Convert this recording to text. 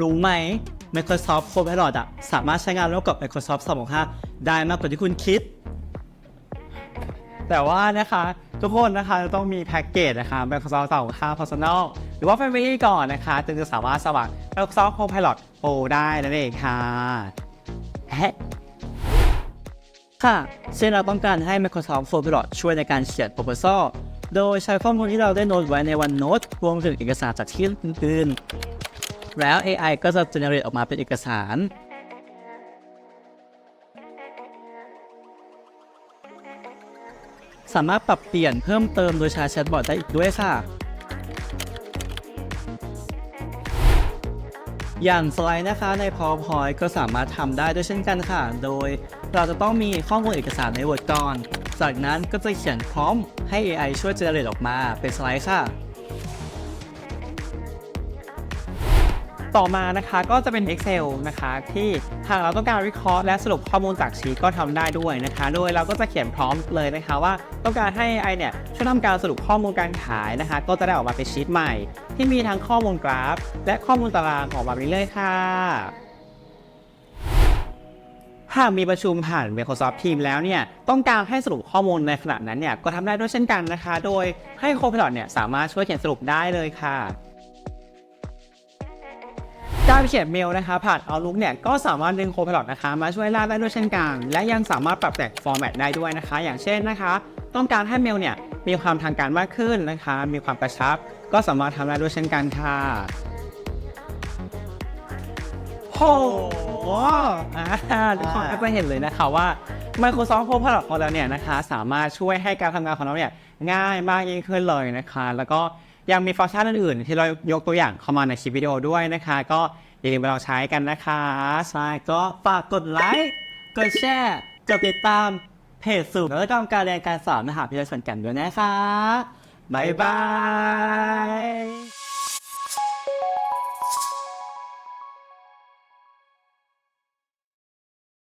รู้ไหม Microsoft Copilot อะสามารถใช้งานร่วมกับ Microsoft 365 ได้มากกว่าที่คุณคิด แต่ว่านะคะทุกคนนะคะจะต้องมีแพ็กเกจนะคะ Microsoft 365 Personal หรือว่า Family ก่อนนะคะจึงจะสามารถสมัคร Microsoft Copilot Pro ได้นั่นเองค่ะแฮค่ะเช่นเราต้องการให้ Microsoft Copilot ช่วยในการเขียน proposal โดยใช้ข้อมูลที่เราได้โน้ตไว้ใน OneNote รวมถึงเอกสารจากที่อื่น แล้ว AI ก็จะ generate ออกมาเป็นเอกสาร สามารถปรับเปลี่ยนเพิ่มเติมโดยใช้แชทบอทได้อีกด้วยค่ะ อย่างสไลด์นะคะใน PowerPoint ก็สามารถทำได้ด้วยเช่นกันค่ะ โดยเราจะต้องมีข้อมูลเอกสารใน Word ก่อน จากนั้นก็จะเขียนพร้อมให้ AI ช่วย generate ออกมาเป็นสไลด์ค่ะ ต่อมานะคะก็จะเป็น Excel นะคะที่หากเราต้องการวิเคราะห์และสรุปข้อมูลจากชีตก็ทำได้ด้วยนะคะ โดยเราก็จะเขียนพร้อมเลยนะคะว่าต้องการให้ AI เนี่ยช่วยทำการสรุปข้อมูลการขายนะคะ ก็จะได้ออกมาเป็นชีตใหม่ ที่มีทั้งข้อมูลกราฟ และข้อมูลตารางออกมาเรื่อยๆค่ะหากมีประชุมผ่าน Microsoft Teams แล้วเนี่ยต้องการให้สรุปข้อมูลในขณะนั้นเนี่ยก็ทำได้ด้วยเช่นกันนะคะ โดยให้ Copilot เนี่ยสามารถช่วยเขียนสรุปได้เลยค่ะ การเขียนเมลนะคะผ่าน Outlook เนี่ยก็สามารถดึง Copilot นะคะมาช่วยล่าได้ด้วยเช่นกัน และยังสามารถปรับแต่งฟอร์แมตได้ด้วยนะคะ อย่างเช่นนะคะ ต้องการให้เมลเนี่ยมีความทางการมากขึ้นนะคะ มีความกระชับ ก็สามารถทำได้ด้วยเช่นกันค่ะโหอ่าทุกคนก็จะเห็นเลยนะคะว่า Microsoft Copilot ของเราเนี่ยนะคะ สามารถช่วยให้การทำงานของเราเนี่ยง่ายมากยิ่งขึ้นเลยนะคะ แล้วก็ ยังมีฟังก์ชันอื่นๆที่เรายกตัวอย่างเข้ามาในคลิปวิดีโอด้วยนะคะ ก็อย่าลืมไปลองใช้กันนะคะใช่ก็ฝากกดไลค์กดแชร์กดติดตามเพจสูตรและกรรมการเรียนการสอนมหาวิทยาลัยสวนแก่นด้วยนะคะ บ๊ายบาย